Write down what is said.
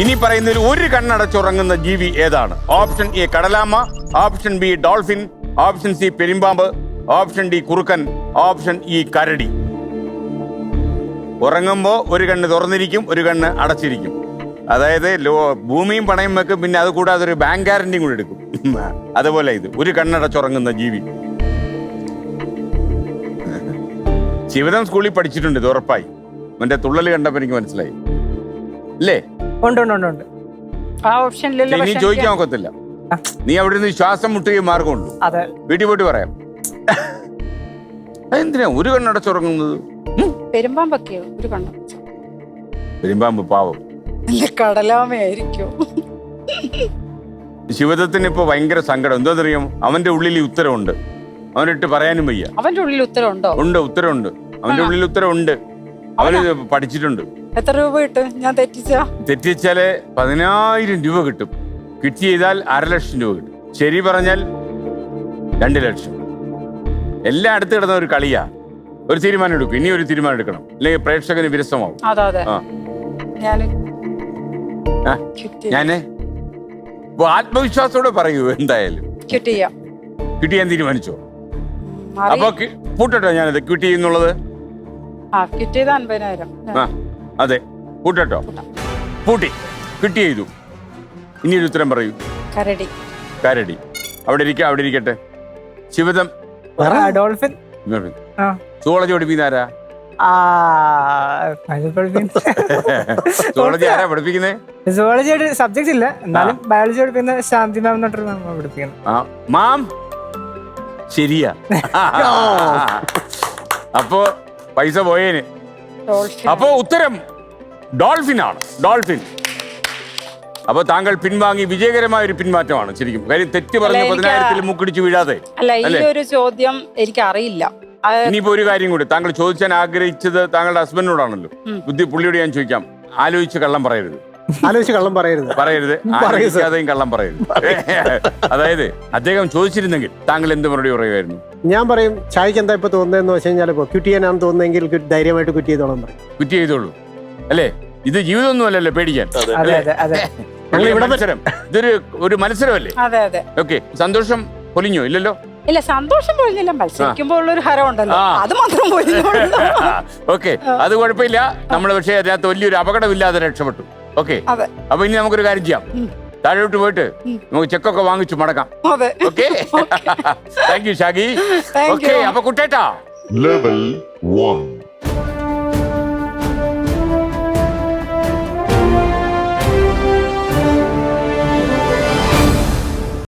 ഇനി പറയുന്നതിൽ ഒരു കണ്ണടച്ചുറങ്ങുന്ന ജീവി ഏതാണ്? Option A കടലാമ option B dolphin option C പെരുമ്പാമ്പ് option D കുറുക്കൻ ഓപ്ഷൻ ഇ കരടി. ഉറങ്ങുമ്പോൾ ഒരു കണ്ണ് തുറന്നിരിക്കും ഒരു കണ്ണ് അടച്ചിരിക്കും. അതായത് ലോ ഭൂമിയും പണയും വെക്കും പിന്നെ അത് കൂടാതെ ഒരു ബാങ്ക് ഗ്യാരണ്ടിയും കൂടെ എടുക്കും. അതുപോലെ ഇത് ഒരു കണ്ണടച്ചുറങ്ങുന്ന ജീവി. ശിവദം സ്കൂളിൽ പഠിച്ചിട്ടുണ്ട് ഇത് ഉറപ്പായി. മറ്റേ തുള്ളൽ കണ്ടപ്പോൾ എനിക്ക് മനസ്സിലായി. അല്ലേ ഉണ്ട് ഉണ്ട് ഉണ്ട് ആ ഓപ്ഷനിലല്ലോ ഇനി പക്ഷെ ചോദിക്കാൻ ഒക്കത്തില്ല. നീ അവിടെ നിന്ന് ശ്വാസം മുട്ടുകയും മാർഗമുണ്ട് അതെ. വീട്ടിൽ പോയിട്ട് പറയാം. എന്തിനാ ഒരു കണ്ണടച്ചുറങ്ങുന്നത്. പെരുമ്പാമ്പൊക്കെയോ? ഒരു കണ്ണം. പെരുമ്പാമ്പ് പാവം. കടലാമയായിരിക്കും. ശിവദത്തിന് ഇപ്പൊ ഭയങ്കര സങ്കടം. എന്താണെന്നറിയാമോ അവന്റെ ഉള്ളിൽ ഈ ഉത്തരവുണ്ട്. അവനിട്ട് പറയാനും വയ്യ. അവന്റെ ഉള്ളിൽ ഉത്തരവുണ്ടോ? ഉണ്ട് ഉത്തരവുണ്ട്. അവന്റെ? ഉള്ളിൽ ഉത്തരവുണ്ട്. അവന്? പഠിച്ചിട്ടുണ്ട്. എത്ര രൂപ കിട്ടും? ഞാൻ തെറ്റിച്ചാ? തെറ്റിച്ചാൽ പതിനായിരം രൂപ കിട്ടും. കിട്ടി ചെയ്താൽ അര ലക്ഷം രൂപ കിട്ടും. ശരി പറഞ്ഞാൽ രണ്ട് ലക്ഷം. എല്ലാം അടുത്ത് കിടന്ന ഒരു കളിയാ. ഒരു തീരുമാനം എടുക്കും. ഇനി ഒരു തീരുമാനം എടുക്കണം. അല്ലെങ്കിൽ പ്രേക്ഷകന് വിരസമാവും. അതെ അതെ. ആ. ഞാൻ ആ, ഞാൻ? ഇപ്പൊ ആത്മവിശ്വാസത്തോടെ പറയൂ എന്തായാലും. കിട്ടിയാൻ ചെയ്യാം കിട്ടി ഞാൻ തീരുമാനിച്ചോ അപ്പൊ കൂട്ടട്ടോ പൂട്ടട്ടോ ഞാനത്. കിട്ടി എന്നുള്ളത് ആ കിട്ടിയത് ചെയ്ത അൻപതിനായിരം. ആ. അതെ. കൂട്ടോ. പൂട്ടി കിട്ടി. ചെയ്തു ഇനി ഒരു ഉത്തരം പറയൂ. കരടി. കരടി. അവിടെ ഇരിക്ക അവിടെ ഇരിക്കട്ടെ. ശിവദം. ആ, ഡോൾഫിൻ. ആ. സുവോളജി പഠിപ്പിക്കുന്ന ആരാ ആ അത് പഠിപ്പിക്കുന്ന സുവോളജി ആരാ പഠിപ്പിക്കുന്നത് സബ്ജക്ട് ഇല്ല. എന്നാലും ബയോളജി പഠിപ്പിക്കുന്ന ശാന്തി മാം പഠിപ്പിക്കുന്നത്. മാം? ശരിയാ. അപ്പോ പൈസ പോയേന്. അപ്പോ ഉത്തരം. ഡോൾഫിൻ ആണ് ഡോൾഫിൻ. അപ്പൊ താങ്കൾ പിൻവാങ്ങി വിജയകരമായ ഒരു പിന്മാറ്റമാണ് ശരിക്കും. കാര്യം തെറ്റ് പറഞ്ഞ പതിനായിരത്തിൽ മുക്കിടിച്ച് വീഴാതെ. അല്ല ഈ ഒരു ചോദ്യം എനിക്ക് അറിയില്ല ഇനിയിപ്പോ ഒരു കാര്യം കൂടി. താങ്കൾ ചോദിച്ചാൻ ആഗ്രഹിച്ചത് താങ്കളുടെ ഹസ്ബൻഡിനോടാണല്ലോ. ബുദ്ധി പുള്ളിയോട് ഞാൻ ചോദിക്കാം. ആലോചിച്ച് കള്ളം പറയരുത്. ആലോചിച്ച് കള്ളം പറയരുത്. പറയരുത്. ആലോചിക്കാതെയും കള്ളം പറയരുത്. അതായത് അദ്ദേഹം ചോദിച്ചിരുന്നെങ്കിൽ താങ്കൾ എന്ത് മറുപടി പറയുമായിരുന്നു? ഞാൻ പറയും ചായക്ക് എന്താ ഇപ്പൊ തോന്നുന്നതെന്ന് വെച്ച് കഴിഞ്ഞാൽ ഇപ്പൊ ക്വിറ്റ് ചെയ്യാനാണെന്ന് തോന്നുന്നെങ്കിൽ ധൈര്യമായിട്ട് ക്വിറ്റ് ചെയ്തോളാം പറയും. കുറ്റി ചെയ്തോളൂ. അല്ലേ? ഇത് ജീവിതമൊന്നും അല്ലല്ലോ പേടിക്കാൻ. അതെ. അതെ അതെ ഞങ്ങൾ ഇവിടെ മത്സരം. ഇതൊരു ഒരു മത്സരമല്ലേ? അതെ അതെ. ഓക്കെ. സന്തോഷം പൊലിഞ്ഞോ? ഇല്ലല്ലോ? ഇല്ല സന്തോഷം പോയിരുന്നില്ല മത്സരിക്കുമ്പോൾ ഉള്ള ഒരു ഹരം ഉണ്ടല്ലോ ആ. അത് മാത്രം പോയിരുന്നുള്ളൂ ഓക്കെ. അത് കുഴപ്പമില്ല. നമ്മൾ പക്ഷേ അതിനകത്ത് വലിയൊരു അപകടമില്ലാതെ രക്ഷപ്പെട്ടു. ഓക്കെ. അതെ. അപ്പൊ ഇനി നമുക്കൊരു കാര്യം ചെയ്യാം. താഴോട്ട് പോയിട്ട് നമുക്ക് ചെക്കൊക്കെ വാങ്ങിച്ചു മടക്കാം. അതെ. Okay. Thank you Shagi. Thank okay. അപ്പൊ കുട്ടേട്ടാ. Level 1